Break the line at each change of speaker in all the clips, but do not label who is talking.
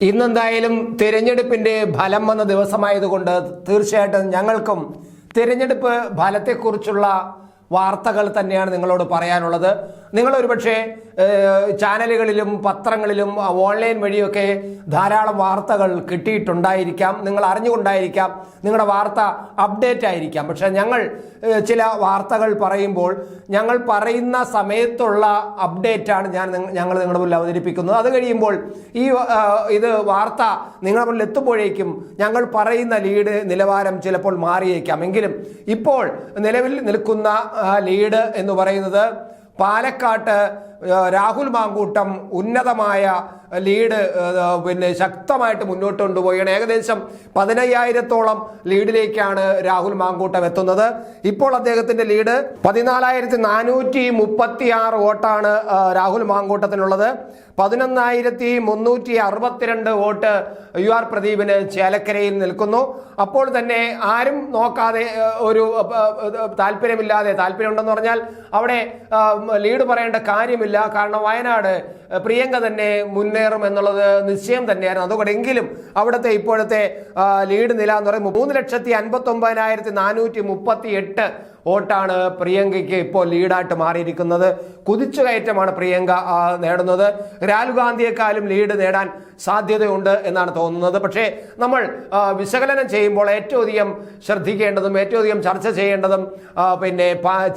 ഇന്നെന്തായാലും തിരഞ്ഞെടുപ്പിന്റെ ഫലം വന്ന ദിവസമായതുകൊണ്ട് തീർച്ചയായിട്ടും ഞങ്ങൾക്കും തിരഞ്ഞെടുപ്പ് ഫലത്തെക്കുറിച്ചുള്ള വാർത്തകൾ തന്നെയാണ് നിങ്ങളോട് പറയാനുള്ളത്. നിങ്ങൾ ഒരുപക്ഷെ ചാനലുകളിലും പത്രങ്ങളിലും ഓൺലൈൻ വഴിയൊക്കെ ധാരാളം വാർത്തകൾ കിട്ടിയിട്ടുണ്ടായിരിക്കാം. നിങ്ങൾ അറിഞ്ഞുകൊണ്ടായിരിക്കാം. നിങ്ങളുടെ വാർത്ത അപ്ഡേറ്റ് ആയിരിക്കാം. പക്ഷേ ഞങ്ങൾ ചില വാർത്തകൾ പറയുമ്പോൾ ഞങ്ങൾ പറയുന്ന സമയത്തുള്ള അപ്ഡേറ്റാണ് ഞാൻ ഞങ്ങൾ നിങ്ങളുടെ മുന്നിൽ അവതരിപ്പിക്കുന്നത്. അത് കഴിയുമ്പോൾ ഈ ഇത് വാർത്ത നിങ്ങളുടെ മുന്നിൽ എത്തുമ്പോഴേക്കും ഞങ്ങൾ പറയുന്ന ലീഡ് നിലവാരം ചിലപ്പോൾ മാറിയേക്കാം. എങ്കിലും ഇപ്പോൾ നിലവിൽ നിൽക്കുന്ന ലീഡ് എന്ന് പറയുന്നത് പാലക്കാട്ട് രാഹുൽ മാങ്കൂട്ടം ഉന്നതമായ ലീഡ് പിന്നെ ശക്തമായിട്ട് മുന്നോട്ട് കൊണ്ടുപോവുകയാണ്. ഏകദേശം പതിനയ്യായിരത്തോളം ലീഡിലേക്കാണ് രാഹുൽ മാങ്കൂട്ടം എത്തുന്നത്. ഇപ്പോൾ അദ്ദേഹത്തിന്റെ ലീഡ് പതിനാലായിരത്തി നാനൂറ്റി മുപ്പത്തി ആറ് വോട്ടാണ് രാഹുൽ മാങ്കൂട്ടത്തിനുള്ളത്. പതിനൊന്നായിരത്തി മുന്നൂറ്റി അറുപത്തിരണ്ട് വോട്ട് യു ആർ പ്രദീപിന് ചേലക്കരയിൽ നിൽക്കുന്നു. അപ്പോൾ തന്നെ ആരും നോക്കാതെ ഒരു താല്പര്യമില്ലാതെ താല്പര്യമുണ്ടെന്ന് പറഞ്ഞാൽ അവിടെ ലീഡ് പറയേണ്ട കാര്യമില്ല. കാരണം വയനാട് പ്രിയങ്ക തന്നെ മുന്നേറും എന്നുള്ളത് നിശ്ചയം തന്നെയായിരുന്നു. അതുകൊണ്ട് എങ്കിലും അവിടുത്തെ ഇപ്പോഴത്തെ ലീഡ് നില എന്ന് പറയുമ്പോൾ മൂന്ന് ലക്ഷത്തി അൻപത്തി ഒമ്പതിനായിരത്തി നാനൂറ്റി മുപ്പത്തി എട്ട് വോട്ടാണ് പ്രിയങ്കയ്ക്ക് ഇപ്പോൾ ലീഡായിട്ട് മാറിയിരിക്കുന്നത്. കുതിച്ചു കയറ്റമാണ് പ്രിയങ്ക നേടുന്നത്. രാഹുൽ ഗാന്ധിയെക്കാളും ലീഡ് നേടാൻ സാധ്യതയുണ്ട് എന്നാണ് തോന്നുന്നത്. പക്ഷേ നമ്മൾ വിശകലനം ചെയ്യുമ്പോൾ ഏറ്റവും അധികം ശ്രദ്ധിക്കേണ്ടതും ഏറ്റവും അധികം ചർച്ച ചെയ്യേണ്ടതും പിന്നെ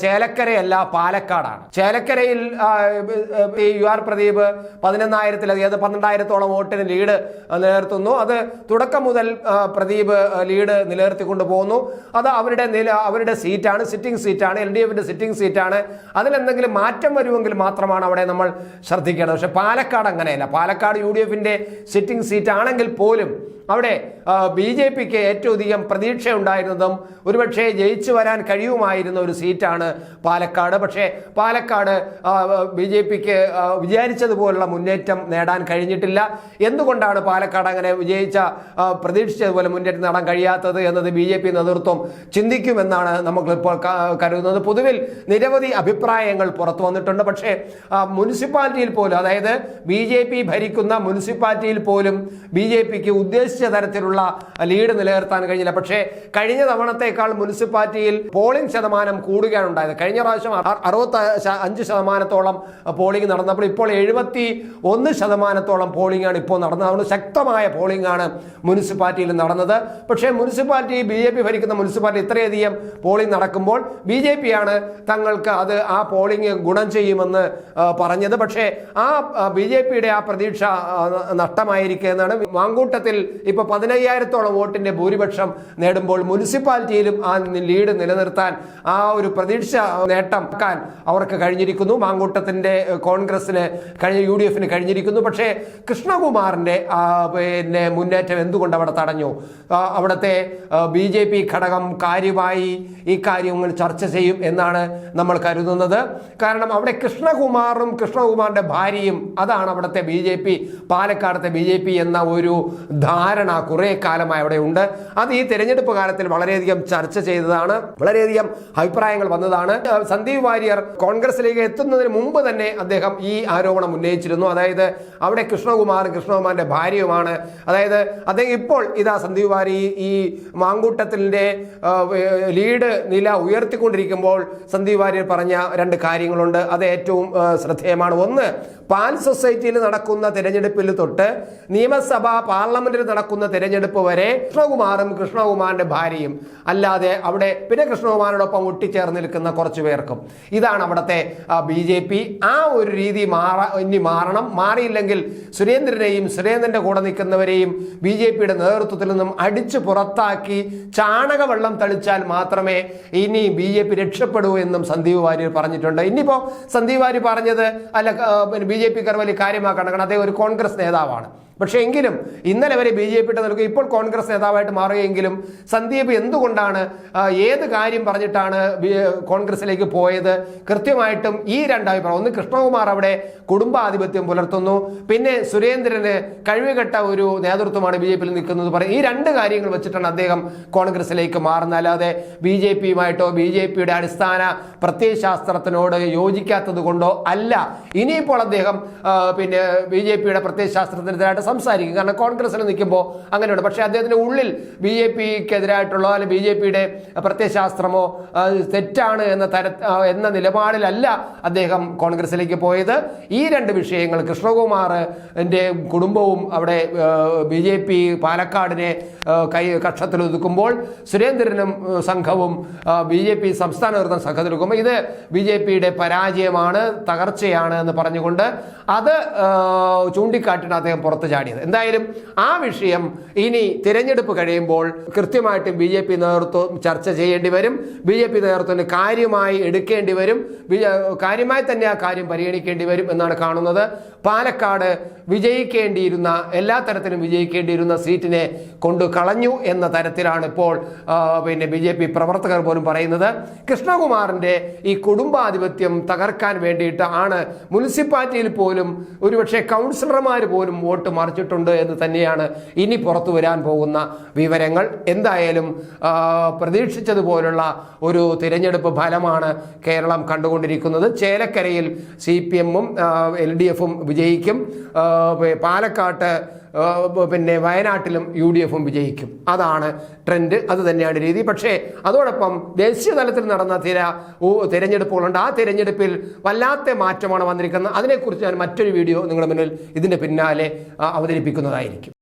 ചേലക്കരയല്ല പാലക്കാടാണ്. ചേലക്കരയിൽ യു ആർ പ്രദീപ് പതിനൊന്നായിരത്തിലധികം അത് പന്ത്രണ്ടായിരത്തോളം വോട്ടിന് ലീഡ് നിലനിർത്തുന്നു. അത് തുടക്കം മുതൽ പ്രദീപ് ലീഡ് നിലനിർത്തിക്കൊണ്ട് പോകുന്നു അത് അവരുടെ നില അവരുടെ സീറ്റാണ്. സിറ്റിംഗ് സീറ്റാണ് എൽ ഡി എഫിന്റെ സിറ്റിംഗ് സീറ്റാണ് അതിലെന്തെങ്കിലും മാറ്റം വരുമെങ്കിൽ മാത്രമാണ് അവിടെ നമ്മൾ ശ്രദ്ധിക്കേണ്ടത്. പക്ഷേ പാലക്കാട് അങ്ങനെയല്ല. പാലക്കാട് യു ഡി എഫിന്റെ സിറ്റിംഗ് സീറ്റ് ആണെങ്കിൽ പോലും അവിടെ ബി ജെ പിക്ക് ഏറ്റവും അധികം പ്രതീക്ഷ ഉണ്ടായിരുന്നതും ഒരുപക്ഷെ ജയിച്ചു വരാൻ കഴിയുമായിരുന്ന ഒരു സീറ്റാണ് പാലക്കാട്. പക്ഷേ പാലക്കാട് ബി ജെ പിക്ക് വിചാരിച്ചതുപോലുള്ള മുന്നേറ്റം നേടാൻ കഴിഞ്ഞിട്ടില്ല. എന്തുകൊണ്ടാണ് പാലക്കാട് അങ്ങനെ വിജയിച്ച പ്രതീക്ഷിച്ചതുപോലെ മുന്നേറ്റം നേടാൻ കഴിയാത്തത് എന്നത് ബി ജെ പി നേതൃത്വം ചിന്തിക്കുമെന്നാണ് നമുക്കിപ്പോൾ കരുതുന്നത്. പൊതുവിൽ നിരവധി അഭിപ്രായങ്ങൾ പുറത്തു വന്നിട്ടുണ്ട്. പക്ഷേ മുനിസിപ്പാലിറ്റിയിൽ പോലും അതായത് ബി ഭരിക്കുന്ന മുനിസിപ്പാലിറ്റിയിൽ പോലും ബി ജെ ഉദ്ദേശിച്ച തരത്തിലുള്ള ലീഡ് നിലനിർത്താൻ കഴിഞ്ഞില്ല. പക്ഷേ കഴിഞ്ഞ തവണത്തേക്കാൾ മുനിസിപ്പാലിറ്റിയിൽ പോളിംഗ് ശതമാനം കൂടുകയാണ് ഉണ്ടായത്. കഴിഞ്ഞ പ്രാവശ്യം അറു- അറുപത്തി അഞ്ച് ശതമാനത്തോളം പോളിംഗ് നടന്നപ്പോൾ ഇപ്പോൾ എഴുപത്തി ഒന്ന് ശതമാനത്തോളം പോളിംഗ് ആണ് ഇപ്പോൾ നടന്നത്. അതുകൊണ്ട് ശക്തമായ പോളിംഗ് ആണ് മുനിസിപ്പാലിറ്റിയിൽ നടന്നത്. പക്ഷേ മുനിസിപ്പാലിറ്റി ബി ജെ പി ഭരിക്കുന്ന മുനിസിപ്പാലിറ്റി ഇത്രയധികം പോളിംഗ് നടക്കുമ്പോൾ ബി ജെ പി ആണ് തങ്ങൾക്ക് അത് ആ പോളിംഗ് ഗുണം ചെയ്യുമെന്ന് പറഞ്ഞത്. പക്ഷേ ആ ബി ജെ പിയുടെ ആ പ്രതീക്ഷ നഷ്ടമായിരിക്കുന്നതാണ് മാങ്കൂട്ടത്തിൽ ഇപ്പൊ പതിനയ്യായിരത്തോളം വോട്ടിന്റെ ഭൂരിപക്ഷം നേടുമ്പോൾ മുനിസിപ്പാലിറ്റിയിലും ആ ലീഡ് നിലനിർത്താൻ ആ ഒരു പ്രതീക്ഷ നേട്ടം അവർക്ക് കഴിഞ്ഞിരിക്കുന്നു. മാങ്കൂട്ടത്തിന്റെ കോൺഗ്രസിന് കഴിഞ്ഞ യു ഡി എഫിന് കഴിഞ്ഞിരിക്കുന്നു. പക്ഷേ കൃഷ്ണകുമാറിന്റെ പിന്നെ മുന്നേറ്റം എന്തുകൊണ്ട് അവിടെ തടഞ്ഞു? അവിടുത്തെ ബി ജെ പി ഘടകം കാര്യമായി ഈ കാര്യങ്ങൾ ചർച്ച ചെയ്യും എന്നാണ് നമ്മൾ കരുതുന്നത്. കാരണം അവിടെ കൃഷ്ണകുമാറും കൃഷ്ണകുമാറിന്റെ ഭാര്യയും അതാണ് അവിടുത്തെ ബി ജെ പി പാലക്കാടത്തെ ബി ജെ പി എന്ന ഒരു ധാരണ കുറെ കാലമായി അവിടെ ഉണ്ട്. അത് ഈ തെരഞ്ഞെടുപ്പ് കാലത്തിൽ വളരെയധികം ചർച്ച ചെയ്തതാണ്. വളരെയധികം അഭിപ്രായങ്ങൾ വന്നതാണ്. സന്ദീപ് വാര്യർ കോൺഗ്രസിലേക്ക് എത്തുന്നതിന് മുമ്പ് തന്നെ അദ്ദേഹം ഈ ആരോപണം ഉന്നയിച്ചിരുന്നു. അതായത് അവിടെ കൃഷ്ണകുമാർ കൃഷ്ണകുമാറിന്റെ ഭാര്യയുമാണ്. അതായത് അദ്ദേഹം ഇപ്പോൾ ഇതാ സന്ദീപ് വാരി ഈ മാങ്കൂട്ടത്തിന്റെ ലീഡ് നില ഉയർത്തിക്കൊണ്ടിരിക്കുമ്പോൾ സന്ദീപ് വാര്യർ പറഞ്ഞ രണ്ട് കാര്യങ്ങളുണ്ട്. അത് ഏറ്റവും ശ്രദ്ധേയമാണ്. ഒന്ന് പാൽ സൊസൈറ്റിയിൽ നടക്കുന്ന തിരഞ്ഞെടുപ്പിൽ തൊട്ട് നിയമസഭ പാർലമെന്റിൽ തിരഞ്ഞെടുപ്പ് വരെ കൃഷ്ണകുമാറും കൃഷ്ണകുമാറിന്റെ ഭാര്യയും അല്ലാതെ അവിടെ പിന്നെ കൃഷ്ണകുമാറിനോടൊപ്പം ഒട്ടിച്ചേർന്ന് നിൽക്കുന്ന കുറച്ചു പേർക്കും. ഇതാണ് അവിടുത്തെ ബി ജെ പി. ആ ഒരു രീതി മാറ ഇനി മാറണം. മാറിയില്ലെങ്കിൽ സുരേന്ദ്രനെയും സുരേന്ദ്രന്റെ കൂടെ നിൽക്കുന്നവരെയും ബി ജെ പിയുടെ നേതൃത്വത്തിൽ നിന്നും അടിച്ചു പുറത്താക്കി ചാണകവെള്ളം തളിച്ചാൽ മാത്രമേ ഇനി ബി ജെ പി രക്ഷപ്പെടൂ എന്നും സന്ദീപ് വാര്യർ പറഞ്ഞിട്ടുണ്ട്. ഇനിയിപ്പോ സന്ദീപ് വാര്യർ പറഞ്ഞത് അല്ല ബി ജെ പിക്കാർ വലിയ കാര്യമാക്കണം. കാരണം അദ്ദേഹം ഒരു കോൺഗ്രസ് നേതാവാണ്. പക്ഷേ എങ്കിലും ഇന്നലെ വരെ ബി ജെ പി ഇട്ട് നിൽക്കുക ഇപ്പോൾ കോൺഗ്രസ് നേതാവായിട്ട് മാറുകയെങ്കിലും സന്ദീപ് എന്തുകൊണ്ടാണ് ഏത് കാര്യം പറഞ്ഞിട്ടാണ് കോൺഗ്രസിലേക്ക് പോയത്? കൃത്യമായിട്ടും ഈ രണ്ടഭിപ്രായം. ഒന്ന് കൃഷ്ണകുമാർ അവിടെ കുടുംബാധിപത്യം പുലർത്തുന്നു. പിന്നെ സുരേന്ദ്രന് കഴിവുകെട്ട ഒരു നേതൃത്വമാണ് ബി ജെ പിയിൽ നിൽക്കുന്നത് പറയും ഈ രണ്ട് കാര്യങ്ങൾ വെച്ചിട്ടാണ് അദ്ദേഹം കോൺഗ്രസിലേക്ക് മാറുന്നത്. അല്ലാതെ ബി ജെ പിയുമായിട്ടോ ബി ജെ പിയുടെ അടിസ്ഥാന പ്രത്യയശാസ്ത്രത്തിനോട് യോജിക്കാത്തത് കൊണ്ടോ അല്ല. ഇനിയിപ്പോൾ അദ്ദേഹം പിന്നെ ബി ജെ പിയുടെ പ്രത്യയശാസ്ത്രത്തിനെതിരായിട്ട് സംസാരിക്കും. കാരണം കോൺഗ്രസ്സിൽ നിൽക്കുമ്പോൾ അങ്ങനെയുണ്ട്. പക്ഷേ അദ്ദേഹത്തിന്റെ ഉള്ളിൽ ബി ജെ പിക്കെതിരായിട്ടുള്ള അല്ലെങ്കിൽ ബി ജെ പിയുടെ പ്രത്യയശാസ്ത്രമോ തെറ്റാണ് എന്ന തര എന്ന നിലപാടിലല്ല അദ്ദേഹം കോൺഗ്രസ്സിലേക്ക് പോയത്. ഈ രണ്ട് വിഷയങ്ങൾ കൃഷ്ണകുമാറിന്റെ കുടുംബവും അവിടെ ബി ജെ പി പാലക്കാടിനെ കൈ കക്ഷത്തിൽ ഒതുക്കുമ്പോൾ സുരേന്ദ്രനും സംഘവും ബി ജെ പി സംസ്ഥാന നേതൃത്വം സംഘത്തിൽ ഒതുക്കുമ്പോൾ ഇത് ബി ജെ പിയുടെ പരാജയമാണ് തകർച്ചയാണ് എന്ന് പറഞ്ഞുകൊണ്ട് അത് ചൂണ്ടിക്കാട്ടിന് അദ്ദേഹം പുറത്തു ചാടിയത്. എന്തായാലും ആ വിഷയം ഇനി തിരഞ്ഞെടുപ്പ് കഴിയുമ്പോൾ കൃത്യമായിട്ട് ബി ജെ പി നേതൃത്വം ചർച്ച ചെയ്യേണ്ടി വരും. ബി ജെ പി നേതൃത്വത്തിന് കാര്യമായി എടുക്കേണ്ടി വരും. കാര്യമായി തന്നെ ആ കാര്യം പരിഗണിക്കേണ്ടി വരും എന്നാണ് കാണുന്നത്. പാലക്കാട് വിജയിക്കേണ്ടിയിരുന്ന എല്ലാ തരത്തിലും വിജയിക്കേണ്ടിയിരുന്ന സീറ്റിനെ കൊണ്ടു കളഞ്ഞു എന്ന തരത്തിലാണ് ഇപ്പോൾ പിന്നെ ബി ജെ പി പ്രവർത്തകർ പോലും പറയുന്നത്. കൃഷ്ണകുമാറിന്റെ ഈ കുടുംബാധിപത്യം തകർക്കാൻ വേണ്ടിയിട്ട് ആണ് മുനിസിപ്പാലിറ്റിയിൽ പോലും ഒരുപക്ഷെ കൗൺസിലർമാർ പോലും വോട്ട് മറിച്ചിട്ടുണ്ട് എന്ന് തന്നെയാണ് ഇനി പുറത്തു വരാൻ പോകുന്ന വിവരങ്ങൾ. എന്തായാലും പ്രതീക്ഷിച്ചതുപോലുള്ള ഒരു തിരഞ്ഞെടുപ്പ് ഫലമാണ് കേരളം കണ്ടുകൊണ്ടിരിക്കുന്നത്. ചേലക്കരയിൽ സി പി എമ്മും എൽ ഡി എഫും വിജയിക്കും. പാലക്കാട്ട് പിന്നെ വയനാട്ടിലും യു ഡി എഫും വിജയിക്കും. അതാണ് ട്രെൻഡ് അത് തന്നെയാണ് രീതി. പക്ഷേ അതോടൊപ്പം ദേശീയ തലത്തിൽ നടന്ന തിര തിരഞ്ഞെടുപ്പുകളുണ്ട്. ആ തിരഞ്ഞെടുപ്പിൽ വല്ലാത്ത മാറ്റമാണ് വന്നിരിക്കുന്നത്. അതിനെക്കുറിച്ച് ഞാൻ മറ്റൊരു വീഡിയോ നിങ്ങളുടെ മുന്നിൽ ഇതിന്റെ പിന്നാലെ അവതരിപ്പിക്കുന്നതായിരിക്കും.